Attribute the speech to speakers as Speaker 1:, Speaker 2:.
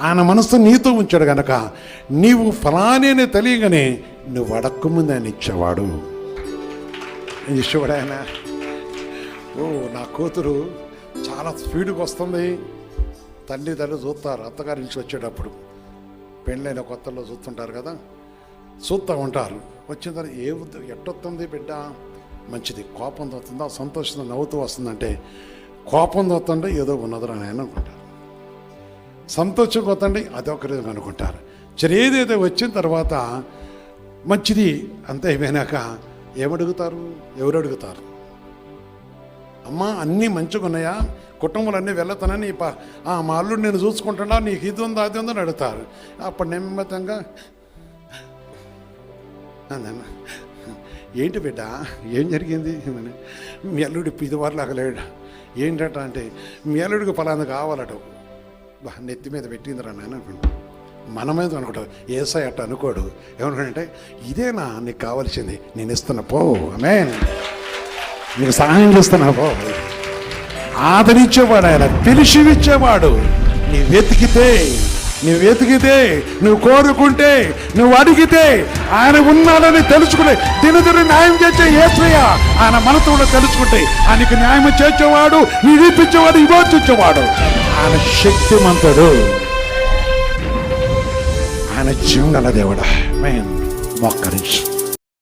Speaker 1: ఆయన మనసు నీతో ఉంచాడు కనుక నీవు ఫలానే తెలియగానే నువ్వు అడక్కముందు ఆయన ఇచ్చేవాడు. ఇచ్చేవాడు ఆయన ఓ నా కూతురు చాలా స్పీడ్గా వస్తుంది. తల్లిదండ్రులు చూస్తారు. అత్తగారి నుంచి వచ్చేటప్పుడు పెళ్ళైన కొత్తలో చూస్తుంటారు కదా చూస్తూ ఉంటారు. వచ్చిన తర్వాత ఏ ఎట్టొస్తుంది బిడ్డ? మంచిది. కోపం వస్తుందా సంతోషంగా నవ్వుతూ వస్తుందంటే కోపం వస్తుంటే ఏదో ఉన్నదని ఆయన అనుకుంటాను సంతోషం వస్తుంటే అదొక రీతి అనుకుంటారు సరే ఏదైతే వచ్చిన తర్వాత మంచిది అంతా అయిపోయినాక ఏమడుగుతారు? ఎవరు అడుగుతారు అమ్మా అన్నీ మంచిగా ఉన్నాయా? కుటుంబాలు అన్నీ వెళ్ళతానని ప ఆ, మా అల్లుడు నేను చూసుకుంటున్నా నీకు ఇది ఉందా అది ఉందని అడుగుతారు. అప్పుడు నిమ్మతంగా అందన్న ఏంటి బిడ్డ ఏం జరిగింది? మీ అల్లుడు పిదివారులాగా లేడు? ఏంటట అంటే మీ అల్లుడికి ఫలానా కావాలట. నెత్తి మీద పెట్టిందిరా నాయన అనుకుంటా. మన మీద అనుకుంటారు ఏసై అట్ట అనుకోడు. ఏమనుకుంటే ఇదేనా నీకు కావాల్సింది. నేను ఇస్తున్నా. పో. ఆమె నీకు సహాయం చేస్తున్నా పో. ఆదరించేవాడు ఆయన పిలిచివిచ్చేవాడు. నీ వెతికితే నువ్వు వెతికితే నువ్వు కోరుకుంటే నువ్వు అడిగితే ఆయన ఉన్నాడని తెలుసుకునే దినదిన న్యాయం చేసే ఏసయ్య ఆయన మనసులో తెలుసుకుంటే ఆయనకు న్యాయం చేసేవాడు నిరూపించేవాడు విమోచించేవాడు. ఆయన శక్తిమంతుడు. ఆయన జీవగల దేవుడా మేన్ మొక్కరించి